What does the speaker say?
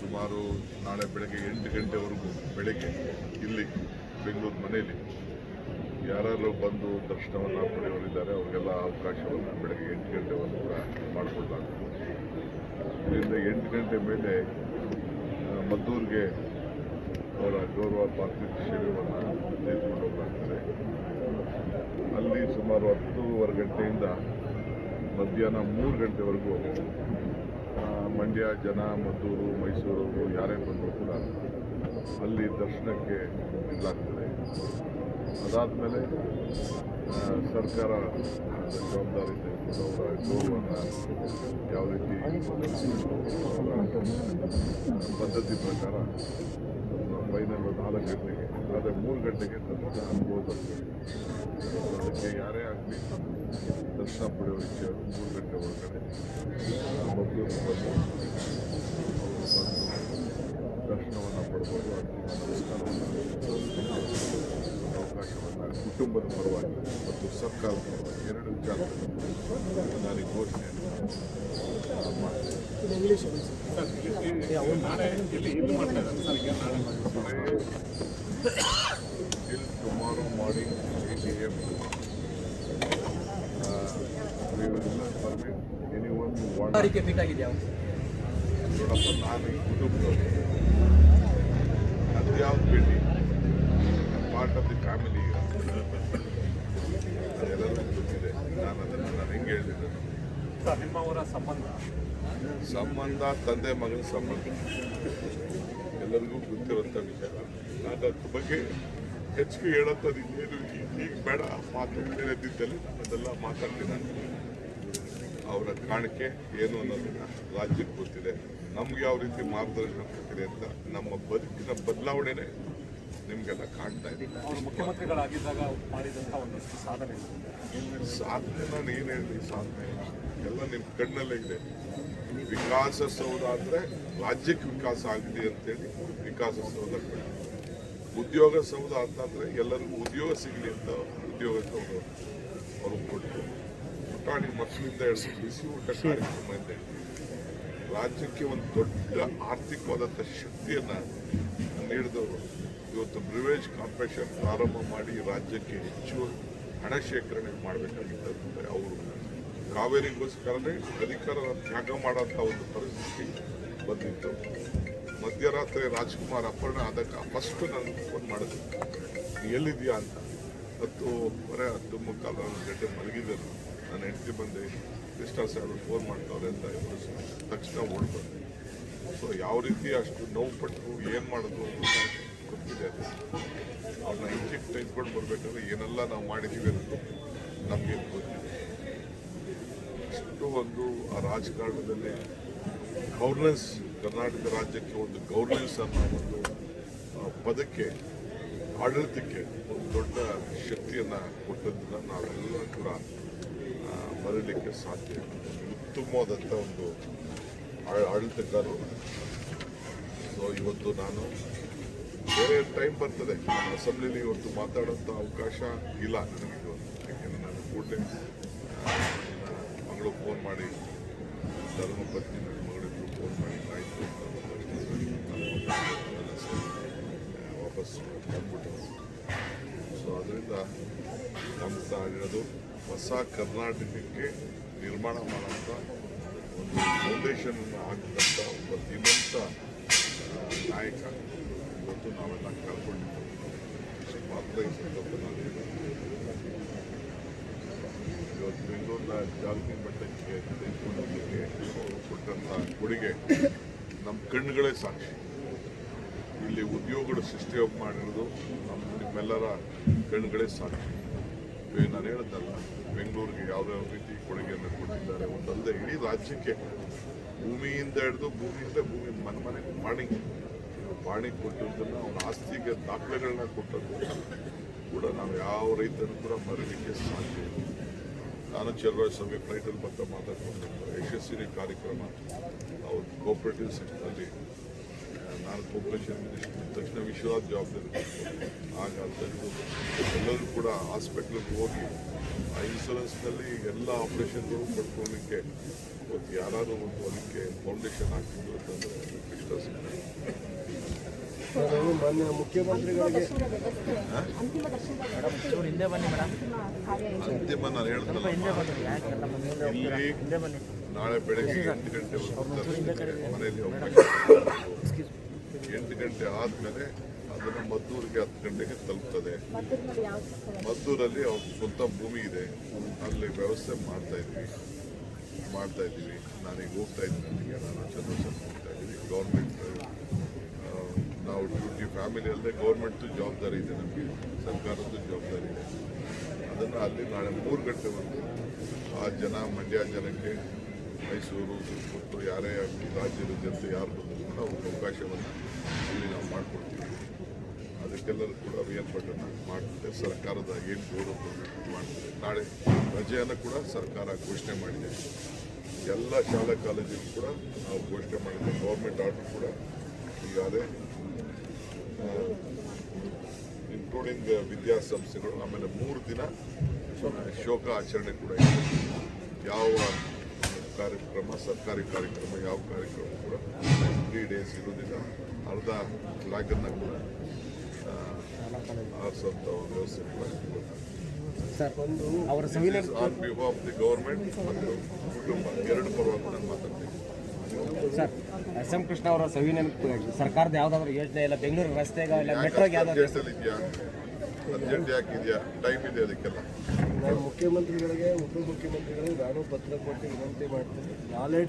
ಸುಮಾರು ನಾಳೆ ಬೆಳಗ್ಗೆ ಎಂಟು ಗಂಟೆವರೆಗೂ ಬೆಳಗ್ಗೆ ಇಲ್ಲಿ ಬೆಂಗಳೂರು ಮನೆಯಲ್ಲಿ ಯಾರಾದರೂ ಬಂದು ದರ್ಶನವನ್ನು ಪಡೆಯೋರಿದ್ದಾರೆ ಅವರಿಗೆಲ್ಲ ಅವಕಾಶವನ್ನು ಬೆಳಗ್ಗೆ ಎಂಟು ಗಂಟೆವರೆಗೂ ಕೂಡ ಮಾಡಿಕೊಡ್ಲಾಗ್ತದೆ. ಇದರಿಂದ ಎಂಟು ಗಂಟೆ ಮೇಲೆ ಮದ್ದೂರಿಗೆ ಅವರ ಗೌರವ ಪಾರ್ಥಿವ ಶರೀರವನ್ನು ತೆಗೆದುಕೊಂಡು ಅಲ್ಲಿ ಸುಮಾರು ಹತ್ತೂವರೆ ಗಂಟೆಯಿಂದ ಮಧ್ಯಾಹ್ನ ಮೂರು ಗಂಟೆವರೆಗೂ ಮಂಡ್ಯ, ಜನ, ಮದ್ದೂರು, ಮೈಸೂರು ಯಾರೇ ಬಂದರೂ ಕೂಡ ಅಲ್ಲಿ ದರ್ಶನಕ್ಕೆ ಇಡಲಾಗ್ತದೆ ಅದಾದಮೇಲೆ ಸರ್ಕಾರ ಅದರ ಜವಾಬ್ದಾರಿ ಅವರ ಗೌರವನ ಯಾವ ರೀತಿ ಪದ್ಧತಿ ಪ್ರಕಾರ ಫೈನಲ್ ನಾಲ್ಕು ಗಂಟೆಗೆ. ಆದರೆ ಮೂರು ಗಂಟೆಗೆ ದರ್ಶನ ಅನ್ಬೋದು ಅದಕ್ಕೆ ಯಾರೇ ಆಗಲಿ ದರ್ಶನ ವಿಷಯರು ಮೂರು ಗಂಟೆ ಒಳಗಡೆ ಬಂದು ದರ್ಶನವನ್ನು ಪಡ್ಬೋದು ಅವಕಾಶವನ್ನು ಕುಟುಂಬದ ಪರವಾಗಿ ಮತ್ತು ಸರ್ಕಾರದ ಪರವಾಗಿ ಎರಡು ವಿಚಾರದಲ್ಲಿ ನಾನು ಈ ಘೋಷಣೆಯನ್ನು ಮಾಡ್ತೀನಿ English till tomorrow morning 8 a.m. Uh, we will not permit anyone who wants ತಾರೀಕಿಗೆ ಫಿಟ್ ಆಗಿದೆಯಾ ನೋಡಪ್ಪ ನಾನು ಈ ಕುಟುಂಬದವರು ಅದ್ಯಾವ್ದು ಭೇಟಿ ಪಾರ್ಟ್ ಆಫ್ ದಿ ಫ್ಯಾಮಿಲಿ ನಾನು ಅದನ್ನು ನಾನು ಹೆಂಗೆ ಹೇಳಿದೆ ನಿಮ್ಮವರ ಸಂಬಂಧ? ಸಂಬಂಧ ತಂದೆ ಮಗನ ಸಂಬಂಧ. ಎಲ್ಲರಿಗೂ ಗೊತ್ತಿರುವಂಥ ವಿಚಾರ ನಾನು ಅದ್ರ ಬಗ್ಗೆ ಹೆಚ್ಚಿಗೆ ಹೇಳೋಂಥದ್ದು ಇನ್ನೇನು ಈಗ ಬೇಡ. ಮಾತು ಬೇರೆದ್ದಿದ್ದಲ್ಲಿ ನಾನು ಅದೆಲ್ಲ ಮಾತಾಡ್ತೀನಿ. ಅವರ ಕಾಣಿಕೆ ಏನು ಅನ್ನೋದನ್ನ ರಾಜ್ಯಕ್ಕೆ ಗೊತ್ತಿದೆ. ನಮ್ಗೆ ಯಾವ ರೀತಿ ಮಾರ್ಗದರ್ಶನ ಕೊಟ್ಟಿದೆ ಅಂತ ನಮ್ಮ ಬದುಕಿನ ಬದಲಾವಣೆನೇ ನಿಮಗೆಲ್ಲ ಕಾಣ್ತಾ ಇದೆ ಅವರು ಮುಖ್ಯಮಂತ್ರಿಗಳಾಗಿದ್ದಾಗ ಮಾಡಿದಂಥ ಒಂದಷ್ಟು ಸಾಧನೆ ಸಾಧನೆ ನಾನು ಏನು ಹೇಳಿ ಸಾಧನೆ? ಎಲ್ಲ ನಿಮ್ಮ ಕಣ್ಣಲ್ಲೇ ಇದೆ. ವಿಕಾಸ ಸೌಧ ಅಂದರೆ ರಾಜ್ಯಕ್ಕೆ ವಿಕಾಸ ಆಗಿದೆ ಅಂತೇಳಿ ವಿಕಾಸ ಸೌಧ ಉದ್ಯೋಗ ಸೌಧ ಅಂತಂದರೆ ಎಲ್ಲರಿಗೂ ಉದ್ಯೋಗ ಸಿಗಲಿ ಅಂತ ಉದ್ಯೋಗ ಸೌಧ ಅವರು ಕೊಟ್ಟು ಪುಟಾಣಿ ಮಕ್ಕಳಿಂದ ಹಿಡಿದು ಬಿಸಿ ಊಟ ಕಾರ್ಯಕ್ರಮ ರಾಜ್ಯಕ್ಕೆ ಒಂದು ದೊಡ್ಡ ಆರ್ಥಿಕವಾದಂಥ ಶಕ್ತಿಯನ್ನು ನೀಡಿದವರು. ಇವತ್ತು ಬ್ರಿವೇಜ್ ಕಾರ್ಪೊರೇಷನ್ ಪ್ರಾರಂಭ ಮಾಡಿ ರಾಜ್ಯಕ್ಕೆ ಹೆಚ್ಚು ಹಣ ಶೇಖರಣೆ ಮಾಡಬೇಕಾಗಿದ್ದಂತೆ ಅವರು. ಕಾವೇರಿಗೋಸ್ಕರನೇ ಅಧಿಕಾರ ತ್ಯಾಗ ಮಾಡೋಂಥ ಒಂದು ಪರಿಸ್ಥಿತಿ ಬಂದಿತ್ತು. ಮಧ್ಯರಾತ್ರಿ ರಾಜ್ಕುಮಾರ್ ಅಪರ್ಣ ಅದಕ್ಕೆ ಫಸ್ಟ್ ನಾನು ಫೋನ್ ಮಾಡಿದೆ. ಎಲ್ಲಿದೆಯಾ ಅಂತ? ಹತ್ತು ವರೆ ಹತ್ತು ಮುಕ್ಕಾಲು ಗಂಟೆ ಮಲಗಿದ್ದರು ನನ್ನ ಹೆಂಡತಿ ಬಂದೆ. ಕೃಷ್ಣ ಸಾಹೇಬ್ ಫೋನ್ ಮಾಡ್ತಾವ್ರೆ ಅಂತ ಇವರು ತಕ್ಷಣ ಓಡ್ಬಂದೆ ಸೊ ಯಾವ ರೀತಿ ಅಷ್ಟು ನೋವು ಪಟ್ಟರು ಏನು ಮಾಡೋದು ಅದು ಅವ್ರನ್ನ ಇಂಜೆಕ್ಟ್ ತೆಗೆದುಕೊಂಡು ಬರಬೇಕಾದ್ರೆ ಏನೆಲ್ಲ ನಾವು ಮಾಡಿದ್ದೀವಿ ಅನ್ನೋದು ನಮಗೆ ಗೊತ್ತಿದೆ ಒಂದು ಆ ರಾಜಕಾರಣದಲ್ಲಿ ಗೌರ್ನೆನ್ಸ್ ಕರ್ನಾಟಕ ರಾಜ್ಯಕ್ಕೆ ಒಂದು ಗೌರ್ನೆನ್ಸ್ ಅನ್ನೋ ಒಂದು ಪದಕ್ಕೆ ಆಡಳಿತಕ್ಕೆ ಒಂದು ದೊಡ್ಡ ಶಕ್ತಿಯನ್ನು ಕೊಟ್ಟದ್ದನ್ನು ನಾವೆಲ್ಲ ಕೂಡ ಆ, ಮರೀಲಿಕ್ಕೆ ಸಾಧ್ಯ ಉತ್ತಮವಾದಂಥ ಒಂದು ಆಡಳಿತಗಾರರು. ಸೊ ಇವತ್ತು ನಾನು ಬೇರೆ ಟೈಮ್ ಬರ್ತದೆ. ಅಸೆಂಬ್ಲಿಲಿ ಇವತ್ತು ಮಾತಾಡೋಂಥ ಅವಕಾಶ ಇಲ್ಲ ನನಗೆ ಯಾಕೆಂದರೆ ನಾನು ಕೂಡಲೇ ಮಗಳು ಫೋನ್ ಮಾಡಿ, ಧರ್ಮಪತ್ನಿ ನನ್ನ ಮಗಳಿಗೂ ಫೋನ್ ಮಾಡಿ, ಆಯಿತು ವಾಪಸ್ ಬಂದ್ಬಿಟ್ಟು ಸೊ ಅದರಿಂದ ನಮ್ಮ ಆಗಿರೋದು ಹೊಸ ಕರ್ನಾಟಕಕ್ಕೆ ನಿರ್ಮಾಣ ಮಾಡೋಂಥ ಒಂದು ಫೌಂಡೇಶನ್ ಹಾಕಿದಂಥ ಒಬ್ಬ ಧೀಮಂತ ನಾಯಕ. ಇವತ್ತು ನಾವೆಲ್ಲ ಕಳ್ಕೊಂಡಿದ್ದೇವೆ ಇಷ್ಟು ಮಾತ್ರ ಈ ಸಂದರ್ಭದಲ್ಲಿ ಇವತ್ತು ಬೆಂಗಳೂರಿನ ಜಾಗತಿಕ ಮಟ್ಟಕ್ಕೆ ತೆಗೆದುಕೊಂಡೋಗಲಿಕ್ಕೆ ಅವರು ಕೊಟ್ಟಂಥ ಕೊಡುಗೆ ನಮ್ಮ ಕಣ್ಣುಗಳೇ ಸಾಕ್ಷಿ ಇಲ್ಲಿ ಉದ್ಯೋಗಗಳು ಸೃಷ್ಟಿ ಮಾಡಿರೋದು ನಮ್ಮ ನಿಮ್ಮೆಲ್ಲರ ಕಣ್ಣುಗಳೇ ಸಾಕ್ಷಿ ನಾನು ಹೇಳದ್ದಲ್ಲ ಬೆಂಗಳೂರಿಗೆ ಯಾವ್ಯಾವ ರೀತಿ ಕೊಡುಗೆಯನ್ನು ಕೊಟ್ಟಿದ್ದಾರೆ ಒಂದಲ್ಲದೆ ಇಡೀ ರಾಜ್ಯಕ್ಕೆ ಭೂಮಿಯಿಂದ ಹಿಡಿದು ಭೂಮಿಯಿಂದ ಭೂಮಿ ಮನೆ ಮನೆಗೆ ಪಾಣಿ ಪಾಣಿ ಕೊಟ್ಟಿದ್ದನ್ನು ಅವನ ಆಸ್ತಿಗೆ ದಾಖಲೆಗಳನ್ನ ಕೊಟ್ಟದ್ದು ಕೂಡ ನಾವು ಯಾವ ರೈತರು ಕೂಡ ಮರೀಲಿಕ್ಕೆ ಸಾಧ್ಯ ಇಲ್ಲ. ನಾನು ಚಲರಾಜ ಸ್ವಾಮಿ ಫ್ಲೈಟಲ್ಲಿ ಬಂದ ಮಾತಾಡ್ಕೊಂಡು, ಯಶಸ್ವಿನಿ ಕಾರ್ಯಕ್ರಮ, ಅವ್ರ ಕೋಆಪರೇಟಿವ್ ಸೆಕ್ಟರ್ನಲ್ಲಿ ನಾನು ಕೋಪರೇಷನ್ ಮಿನಿಸ್ಟರ್ ತಕ್ಷಣ ವಿಶ್ವನಾಥ್ ಜವಾಬ್ದಾರಿ ಆಗ ತೆಗೆದು ಎಲ್ಲರೂ ಕೂಡ ಹಾಸ್ಪಿಟ್ಲಿಗೆ ಹೋಗಿ ಆ ಇನ್ಶೂರೆನ್ಸ್ನಲ್ಲಿ ಎಲ್ಲ ಆಪರೇಷನ್ಗಳು ಪಡ್ಕೊಳ್ಳಿಕ್ಕೆ ಇವತ್ತು ಯಾರಾದರೂ ಒಂದು ಅದಕ್ಕೆ ಫೌಂಡೇಶನ್ ಹಾಕಿದ್ರು ಅಂತಂದರೆ ಕಷ್ಟ ಸಿಗ್ತದೆ ಮಾನ್ಯ ಮುಖ್ಯಮಂತ್ರಿಗಳಿಗೆ ಅಂತಿಮ ನಾನು? ಇಲ್ಲಿ ಬನ್ನಿ. ನಾಳೆ ಬೆಳಗ್ಗೆ ಎಂಟು ಗಂಟೆ ಮನೆಯಲ್ಲಿ ಅವಕಾಶ ಎಂಟು ಗಂಟೆ ಆದಮೇಲೆ ಅದನ್ನು ಮದ್ದೂರಿಗೆ ಹತ್ತು ಗಂಟೆಗೆ ತಲುಪ್ತದೆ? ಮದ್ದೂರಲ್ಲಿ ಅವ್ರ ಸ್ವಂತ ಭೂಮಿ ಇದೆ. ಅಲ್ಲಿ ವ್ಯವಸ್ಥೆ ಮಾಡ್ತಾ ಇದ್ವಿ. ಮಾಡ್ತಾ ಇದ್ದೀವಿ. ನಾನೀಗ ಹೋಗ್ತಾ ಇದ್ದೀನಿ ನನಗೆ ನಾನು ಚಂದ್ರಶೇಖರ್ ಹೋಗ್ತಾ ಇದ್ದೀವಿ ಗೌರ್ಮೆಂಟ್ ನಾವು ಡ್ಯೂಟಿ ಫ್ಯಾಮಿಲಿಯಲ್ಲದೆ ಗೌರ್ಮೆಂಟ್ದು ಜವಾಬ್ದಾರಿ ಇದೆ ನಮಗೆ. ಸರ್ಕಾರದ್ದು ಜವಾಬ್ದಾರಿ ಇದೆ. ಅದನ್ನು ಅಲ್ಲಿ ನಾಳೆ ಮೂರು ಗಂಟೆವರೆಗೂ ಆ ಜನ ಮಂಡ್ಯ ಜನಕ್ಕೆ ಮೈಸೂರು ಸುತ್ತಮುತ್ತ ಯಾರೇ ಆಗಲಿ ರಾಜ್ಯದ ಜನತೆ ಯಾರು ಬಂದರೂ ಕೂಡ ಒಂದು ಅವಕಾಶವನ್ನು ಇಲ್ಲಿ ನಾವು ಮಾಡಿಕೊಡ್ತೀವಿ. ಅದಕ್ಕೆಲ್ಲರೂ ಕೂಡ ರಿಯನ್ಪಟ್ಟನ್ನು ಮಾಡ್ತದೆ. ಸರ್ಕಾರದ ಏನು ಗೌರವ ಮಾಡ್ತದೆ. ನಾಳೆ ರಜೆಯನ್ನು ಕೂಡ ಸರ್ಕಾರ ಘೋಷಣೆ ಮಾಡಿದೆ. ಎಲ್ಲ ಶಾಲಾ ಕಾಲೇಜಿಗೂ ಕೂಡ ನಾವು ಘೋಷಣೆ ಮಾಡಿದ್ದೆ. ಗೌರ್ಮೆಂಟ್ ಆರ್ಡರ್ ಕೂಡ ಈಗಾಗಲೇ ಇನ್ಕ್ಲೂಡಿಂಗ್ ವಿದ್ಯಾಸಂಸ್ಥೆಗಳು, ಆಮೇಲೆ ಮೂರು ದಿನ ಶೋಕ ಆಚರಣೆ ಕೂಡ ಇದೆ. ಯಾವ ಕಾರ್ಯಕ್ರಮ ಸರ್ಕಾರಿ ಕಾರ್ಯಕ್ರಮ ಯಾವ ಕಾರ್ಯಕ್ರಮ ಕೂಡ ತ್ರೀ ಡೇಸ್ ಇರೋದಿಲ್ಲ ಅರ್ಧ ಫ್ಲಾಗನ್ನು ಕೂಡ ಆರಿಸುವಂಥ ಒಂದು ವ್ಯವಸ್ಥೆ ಕೂಡ on behalf of the government ಮತ್ತು ಕುಟುಂಬ ಎರಡು ಪರವಾಗಿ ನಾನು ಮಾತಾಡ್ತೀನಿ. ಸರ್ ಎಸ್ ಎಂ ಕೃಷ್ಣ ಅವರ ಸವಿನ ಸರ್ಕಾರದ ಯಾವ್ದಾದ್ರು ಯೋಜನೆ ಇಲ್ಲ ಬೆಂಗಳೂರು ರಸ್ತೆಗೆ ಇಲ್ಲ ಮೆಟ್ರೋಗೆ ಯಾವ್ದಾದ್ರು ಇದೆಯಾ ಅರ್ಜೆಂಟ್ ಯಾಕಿದೆಯಾ ಟೈಮ್ ಇದೆ ಅದಕ್ಕೆಲ್ಲ? ನಾನು ಮುಖ್ಯಮಂತ್ರಿಗಳಿಗೆ, ಉಪಮುಖ್ಯಮಂತ್ರಿಗಳಿಗೆ, ನಾನು ಪತ್ರ ಕೊಟ್ಟು ವಿನಂತಿ ಮಾಡ್ತೀನಿ. ನಾಲೆಡ್ಜ್